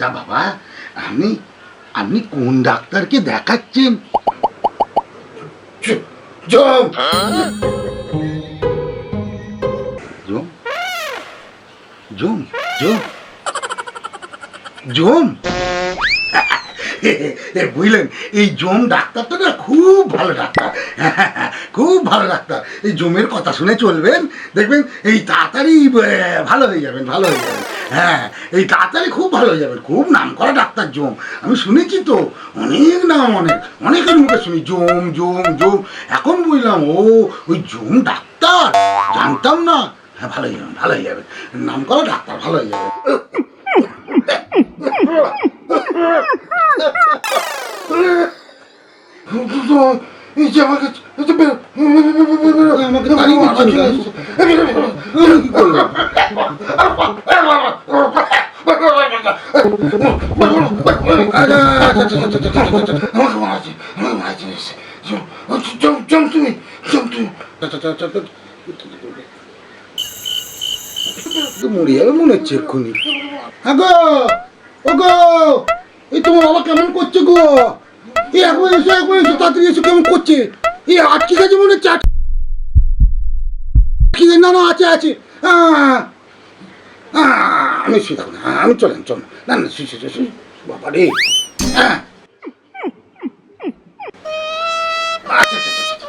তা বাবা আপনি আপনি কোন ডাক্তারকে দেখাচ্ছেন জম। জম জম। জম? জম বুঝলেন এই জম ডাক্তারটা না খুব ভালো ডাক্তার। খুব ভালো ডাক্তার। এই জমের কথা শুনে চলবেন দেখবেন এই তাড়াতাড়ি ভালো হয়ে যাবেন ভালো হয়ে যাবেন। হ্যাঁ এই তাড়াতাড়ি খুব ভালো হয়ে যাবেন খুব নাম করা ডাক্তার জম। আমি শুনেছি তো অনেক নাম অনেক অনেকের মুখে শুনি জম জম জম। এখন বুঝলাম ও ওই জম ডাক্তার? জানতাম না। হ্যাঁ ভালো হয়ে হয়ে যাবেন নাম করা ডাক্তার ভালো হয়ে যাবেন এই যে আমাকে আমাকে তাড়িয়ে দিচ্ছেন কেন? আমি কি করলাম? আচ্ছা, আচ্ছা, আচ্ছা, আচ্ছা, আচ্ছা, আচ্ছা, আচ্ছা, আমাকে মারাচ্ছে, আমাকে মারাচ্ছে, জম, জম, তুমি, জম তুমি। মনে হচ্ছে এক্ষুনি হ্যাঁ ও গো এই তোমার বাবা কেমন করছে গো এই একবার এসো একবার এসো তাড়াতাড়ি এসো কেমন করছে এই আটকে গেছে মনে হচ্ছে আটকে। না না আছে আছে আহ, আহ, আমি শিখাবো না, আমি চলেন চল না না শিশু শিশু বাবা রে। হ্যাঁ। আচ্ছা আচ্ছা আচ্ছা।